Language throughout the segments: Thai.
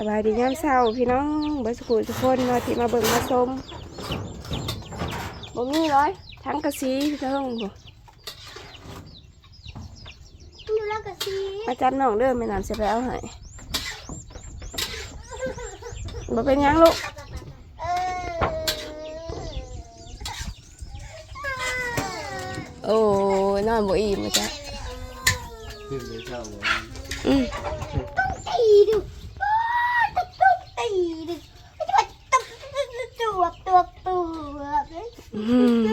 สบายดียามเช้าพี่น้องเบิร์สกุลทุกคนมาที่มาเบิ่งมาชมบ่มีร้อยทั้งกระสีพี่น้องบ่อยู่แล้วก็ซีมาจับน้องเด้อแม่น้ำเสียไปเอาให้บ่เป็นหยังลูกเออโอ้ยนอนบ่อิ่มมาจ้ะขึ้นเลยเช้าเลยอืม ตีดูตุ๊บตุ๊บตีดูตุ๊บตุ๊บตุ๊บตุ๊บตุ๊บ อืม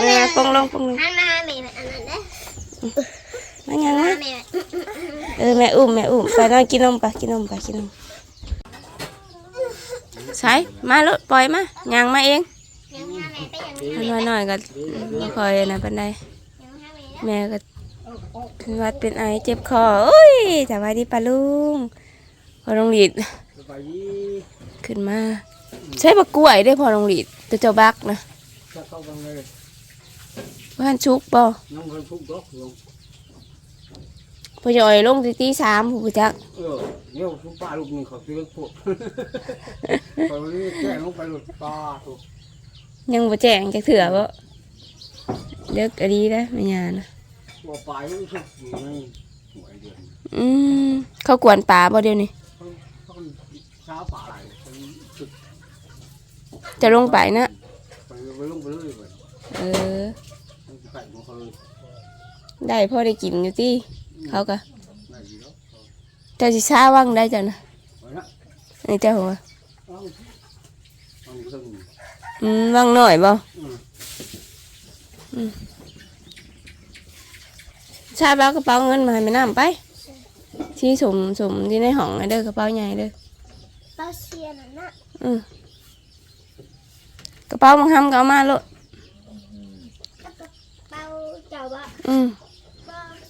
แปองลงปองลงฮันนาแม่อันนั้นนะมาหยังนะแม่เออแม่อุ้มแม่อุ้มไปนอนกินนมไปกินนมไปกินนมใช่มาลูกปล่อยมายังมาเองห้าแม่ไปยังน้อยหน่อยก็คอยนะปันใดยังแม่ก็วัดเป็นไอเจ็บคอโอ้ยสบายดีปะลุงพอลงหลีดขึ้นมา ใช้บักกล้วยได้พอลงหลีดตัวเจ้าบักนะ จะเข้ากันเลยว่าหันชุกบ่น้องคนทุกดอกลงพอยอยลงตีตีสามผู้จักเออเนี่ยทุกป้าลูกนี่เขาซื้อพวกเขาเรียกแก้ลงไปหลุดป้าถูกยังบ่แจ้งจักเถื่อบ่เด็กอะดีนะแม่ยานะบ่ปลายมันทุกอยู่ในหัวเดือนอืมเขากวนป่าบ่เดี๋ยวนี้เขาเขาเช้าป่าอะไรเขาสุดจะลงไปนะไปไปลงไปเลยไปเออ ไปของเขาเลยได้พอได้กินอยู่ที่เขาก็ได้ดีแล้วเจ้าสิช้าว่างได้จ้ะนะไปนะนี่เจ้าหัวเอาเอาซึ่งอืมว่างหน่อยบ่อืมชาบ้ากระเป๋าเงินมาให้แม่น้ำไปที่สมสมที่ในห้องน่ะเด้อกระเป๋าใหญ่เด้อเป้าเชียร์น่ะนะอืมกระเป๋าบางคำก็เอามาโลด เป้าเจ้าบ่ อืม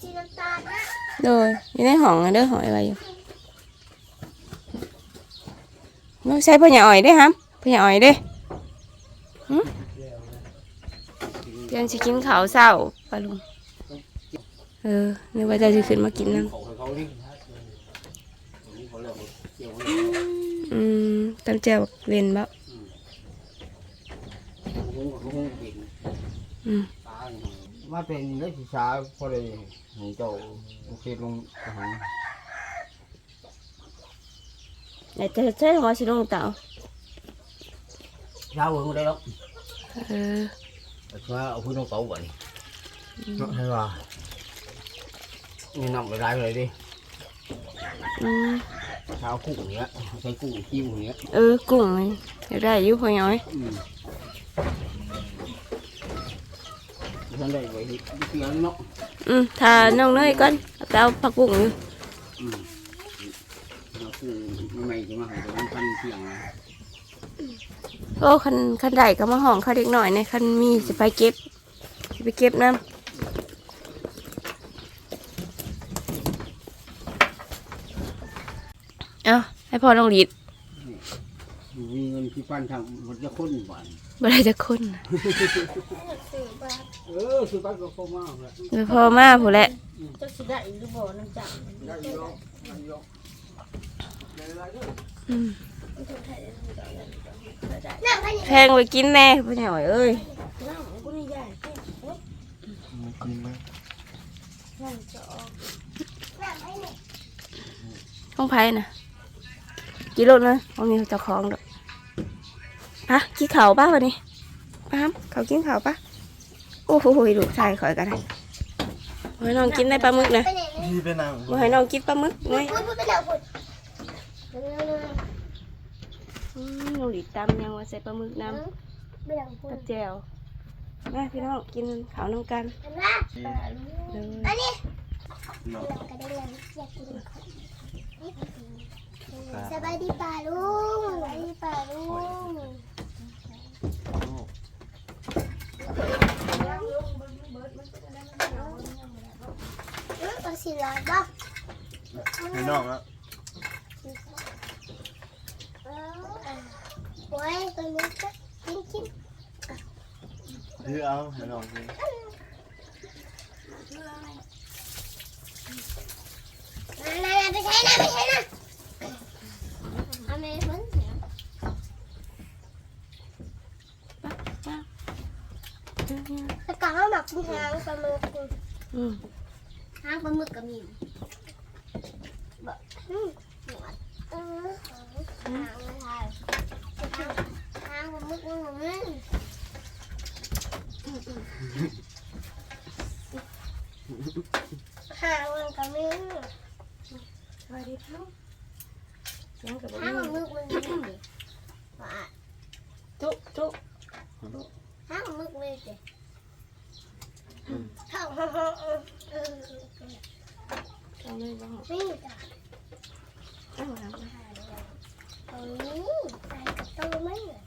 สีน้ำตาลนะโดยอยู่ในห้องเด้อหอยไว้อยู่น้องใช้พ่อใหญ่อ่อยเด้ครับพ่อใหญ่อ่อยเด้เดี๋ยังสิกินข้าวเช้าปะลุงเออนึกว่าจะสิขึ้นมากินน้เขาให้เขาดิเขาเรียกว่าเรียวำอืมตำแจวเวียนบ่หงอืม มาเป็นนักศึกษาพอเลยของเจ้าโอเคลงทหารแต่จะใช้หัวสิลงเต่าเช้าเพิ่งได้แล้วเออแต่ว่าเอาพื้นลงเตาก่อนใช่ป่ะนี่นำไปได้เลยดิอืมเช้ากุ้งเนี้ยใช้กุ้งคิ้วเนี้ยเออกุ้งเลยอยากได้อยู่พ่อย้อย อืม ฉันได้ไว้ที่เสียงเนาะอืมถ้าน้องเนยก่อนเอาไปเอาผักบุ้งอยู่อืมเอากุ้งใหม่จะมาให้เป็นพันเสียงนะโอ้คันคันใดก็มาห้องเขาเด็กหน่อยในคันมีสิไปเก็บสิไปเก็บน้ำเอาให้พ่อลงหลีดมีเงินที่ปั้นทำมันจะค้นบ้านบ่ได้จะคนน่ะ เออคือปั้นก็เข้ามากเลยพ่อมาผู้นแหละจะสิได้หรือบ่น้ำจังได้ยกได้ยกได้ไรเด้ออืมแพงไปกินแน่พ่อใหญ่เอ้ยน้ำกูนี่ใหญ่อยกินไหมน้ำจะออกน้ำให้นี่ยห้องไผ่น่ะกี่โลนะห้องนี้เจ้าของดอกปะกินข้าวป่ะวันนี้ปะครับเขากินข้าวป่ะ โอ้โหลูกชายข่อยกันได้ให้น้องกินได้ปลาหมึกนะไปไหนเนี่ยพี่ไปนั่งบ่ให้น้องกินปลาหมึกหน่อยพูดพูดไปแล้วพูดอืมน้องหลีตำยังว่าใส่ปลาหมึกน้ไปแล้วพูำดกับแจ่วมาพี่น้องกินข้าวน้ำกันเห็นไหมเด้ออันนี้เราก็ได้แล้วอยากกินสบายดีป่าลุงสบายดีป่าลุง เออเอาสิร้อยบ่ให้น้องอะเออโอ้ยตัวนี้ก็กินกินถือเอาให้น้องกินมามาไปใช้นะไม่ใช่นะเอาไม่เพิ่ง ตะกร้าห มักหางปลาหมึกอืมหางปลาหมึกก็มีแบบอืมหนวดเออหางมันถ่ายหางปลาหมึกมันมันหางมันก็มีสวัสดีครับยังกับหางปลาหมึกมันมีว่า จุ๊จุ๊ หางปลาหมึกมีสิเท่าเออเออเออ เอาเลยบ้าง นี่จ้ะ เอาหลัง เอานี้ใส่กับตู้ไหมเนี่ย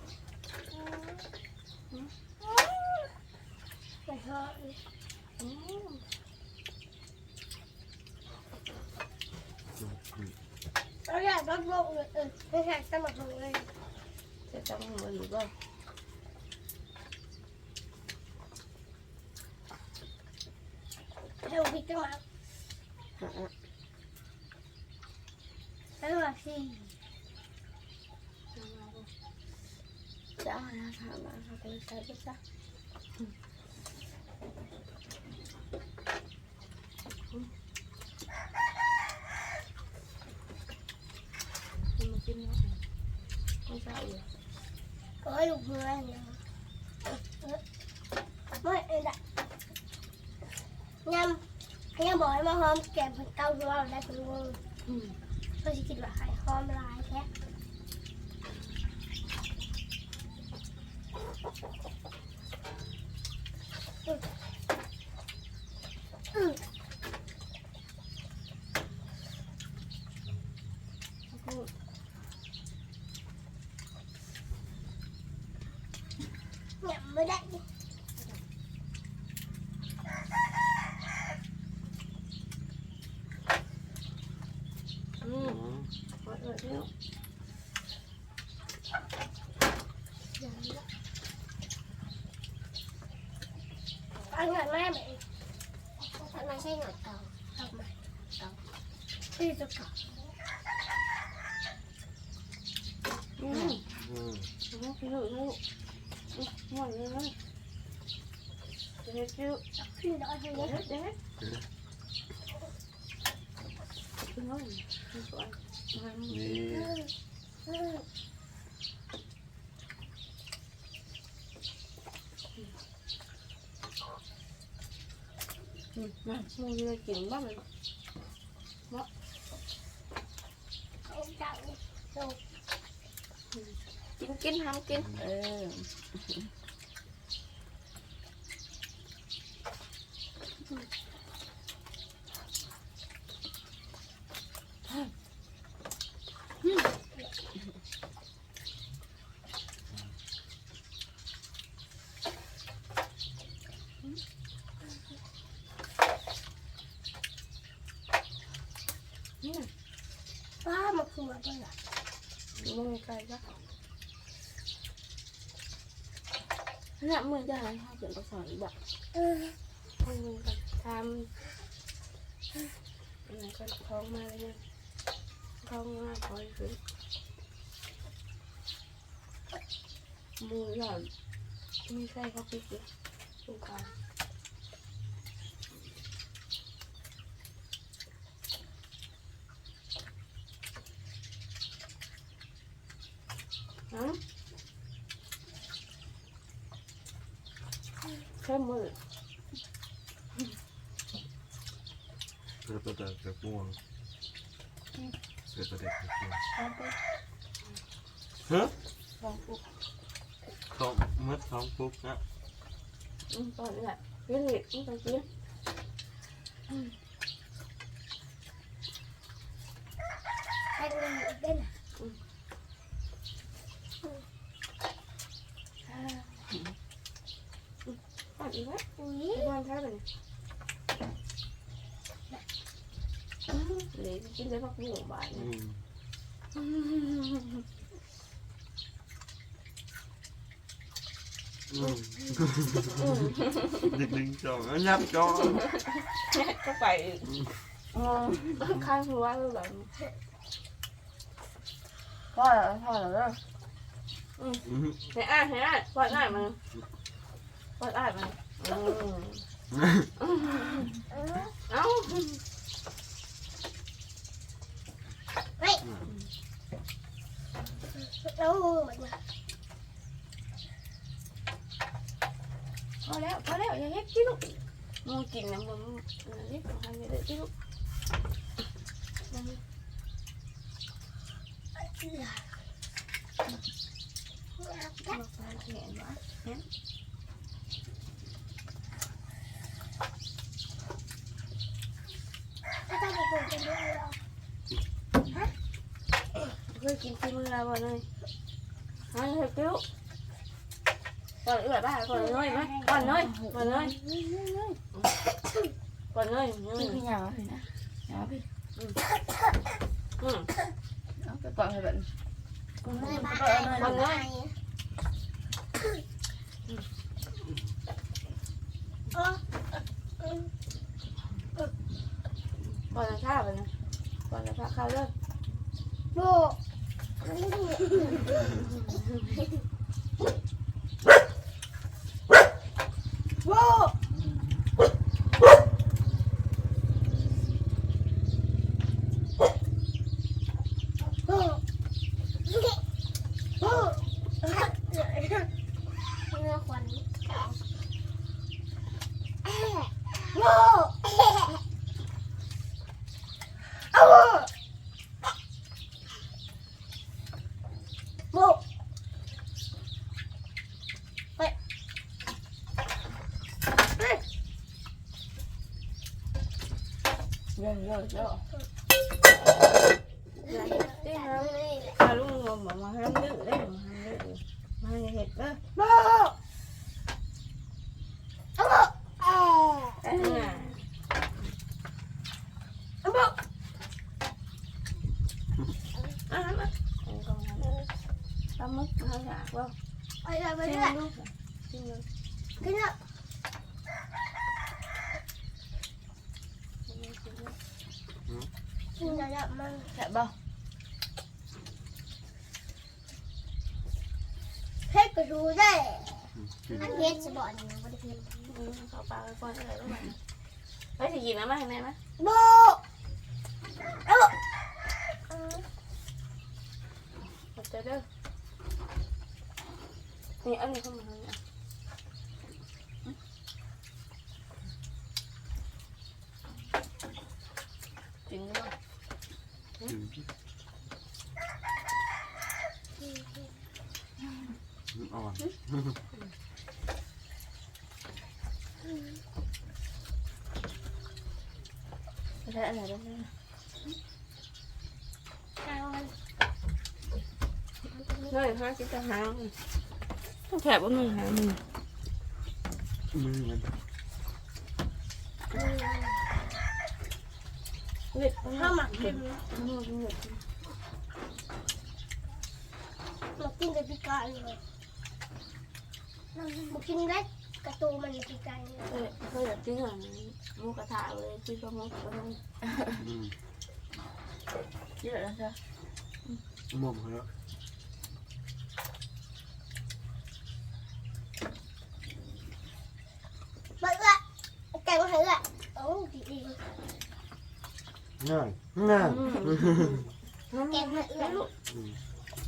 ไปเถอะ อืม เรา อยากลดโลกเลยเออไม่อยากสมัครเลยจะจำมือหรือเปล่า เดี๋ยวพี่จะมาแล้วว่าสิ จะเอานะถามมาเขา กินนะไม่ใช่อยู่ก็ให้ลูกเพื่อนนี่ยไม่เอ็นอะยำยำบอกให้มาหอมแก้มเป็นเต้าด้วยเราได้เป็นวงอืมเพื่อจะคิดว่าให้หอมลายแท้อืม พูด เนี่ยไม่ได้ อืมหมดเลยแล้ว อันนั้นแม่ไหมอันนั้นใช่หนวดเต่าทำไมาที่จะกัดอืมอืมพี่ลูกลูกหมดเลยกินดอยไปเด็เนี่ยกเด็กพี่น้องมนะมึงจะกินบ้างไหมกินกินทำกิน เออนี่ ป้ามาคุยกันละมึงไกลปะเนี่ยมึงจะหาข้าวเกิดประสอนอีกแบบเออมึงก็ทำอะไรก็ท้องมาเลยเนี่ยท้องมาคอยขึ้นมือหล่อนไม่ใช่เขาพิกเลยตรงกล แค่มือเสือประเด็กเสือม่วงเสือประเด็กเสือม่วงลองไปฮะลองปุ๊บเขาเมื่อท้องปุ๊บนะ อืมตอนนี้แหละเรื่องนี้ต้องไปกินใครเงินเด่นอะ อ่าอืมตอนอีกไหม อุ้ย ไปนอนแค่ไหนอืมเดี๋ยวกิน ได้พักหนึ่งบาทอืนะมอืมอืมดึงดึงจองเอายับจองก็ไปอีกอ๋อข้างหัวคือแบบพ่อแล้วพ่อแล้วเด้ออืมให้อ่านให้อ่านปล่อยอ่านมันปล่อยอ่านมันอืมเอ้า แล้วเหมือนพอแล้วพอแล้วอย่าเฮ็ดที่ลูกมึงกินนะมึงอันนี้ของทางนี้เด้ที่ลูกเห็นวะถ้าจะไปคุยกันด้วยเรา เคย กินที่มือเราบ่เลยฮะเฮ็ดที่ลูกก่อนเอื้อบ้าก่อนเลยไหมก่อนเลยก่อ โบโบโบเนื้อควันโบเอาโบโบ เยอะเยอะเยอะ อย่าเฮ็ดที่นะพาลุงงมมาห้ามดื้อได้มาห้ามดื้อมาให้เฮ็ดเด้อ โบเอาโบเออ อ่า เอาโบ อ่ามาเอาก่อนนะตำมึกมาหาว่า ไปเลยไปไปเลเรื่อยยลูกกินเลยขึ้นแล้วกินเลยกินเลยขึ้นแล้วมันแค่บ่เฮ็ดก็ดูได้กินอันเฮ็ดจะบอกนี่นะบ่ได้เฮ็ดอืมเขาปลาไปก่อนอะไรรู้ไหมไปสิกินนะมาให้แม่ไหมโบเอาโบเออขอบใจเด้อนี่อันนี้เข้ามาเนี่ยกินได้ไหมกินมันอ่ อนไม่ใช่อะไรได้ไหมเอามันเฮ้ แถบว่ามึงหามึงมือมันเล็ดข้าวหมักเค็มมึงมึงมากินกับพี่กายเลยมากินได้กระตูมันพี่กายเลยเฮ้ยเฮ้ยแบบที่เหมือนมูกระทะเลยที่ก็มุกก็มุกอืมเยอะแล้วใช่มุมเขาแล้ว มาเอื้อไก่มาให้เอื้อโอ้ดีดี ง่ายง่ายน้ำแกงให้เอื้อลูก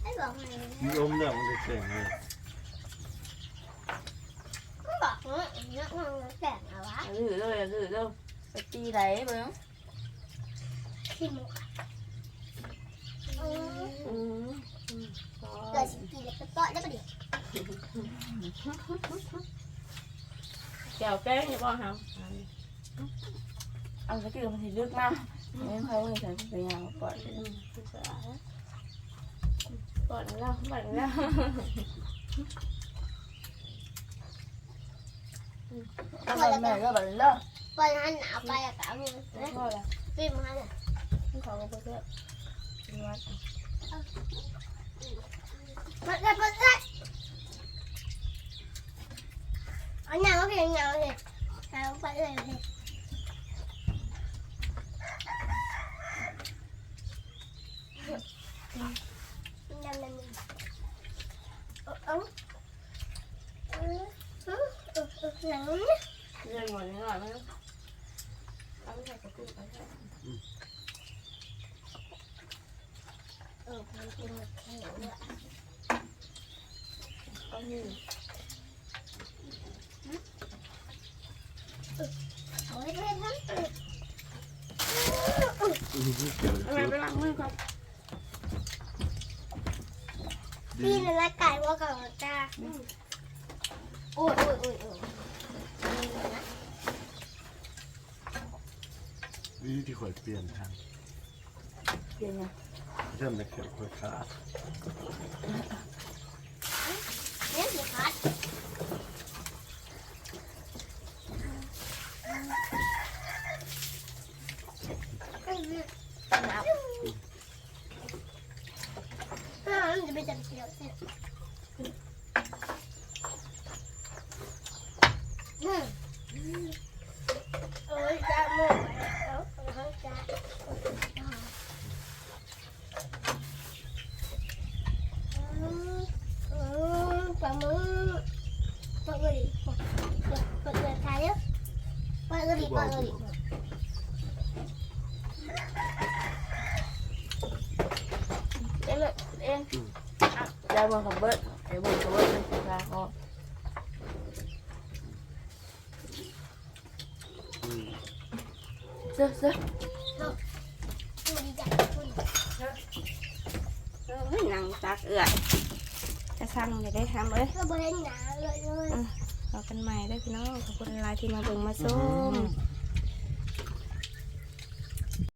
ไอ้บอกให้มีอมเนี่ยมันจะเก่งเลยไม่บอกว่าเนื้อมันแข็งเอาวะดื้อเลยดื้อเลยไปตีไหลเบิ้งขี้มุกเอออืมเกิดสิกินแล้วก็ต้อยได้ปะดิแก้วแป้งอย่าบอกครั บเอาสกิลมันสิลึกมากนี่เขาเลยใส่ไปยาวก่อนอืมก่อนแล้วก่อนแล้วถ้ามันแม่ก็แบบเลิกไปหันหนาวไปอะกะมือนะพ่อละฟิล์มหันอะเขาก็เพื่อวัดมาได้มาได้อันนี้ก็เพียงเงาเลยเอาไปเลยเลย หนังเรื่องหมดนิดหน่อยมั้งเอาไม่ใส่กระปุกไปใส่เออมันเป็นแข็งด้วยก็มีโอ้เท่ทั้งไมไปล้างมือครับพี่นั่นละไก่ว่ากับจ้าโอ้ยโอ้ยโอ้ย โอ้ยวิธีที่ข่อยเปลี่ยนทางเดี๋ยวนะเริ่มในเขียวข่อยขาดเนี่ยสิคัดเอาอ่ามันจะไปจับเกี่ยวเสร็จอืมโอ้ยจ้าหมดแล้วเอาจ้าอืมอืมปลาหมึกปลาเกลีปลาปลาปลาเกลีไทยอะปลาเกลีปลาเกลี เองเลยเองอะได้บนขับเบิร์ดเดี๋ยวบนขับเบิร์ดเป็นสีฟ้าก็เสื้อเสื้อดูดีจังคุณเออหนังตักเอื่อยจะสั่งจะได้ทำเลยก็บริเวณหนาเลยเลยต่อกันใหม่เด้อพี่น้องขอบคุณหลายที่มาเบิ่งมาชม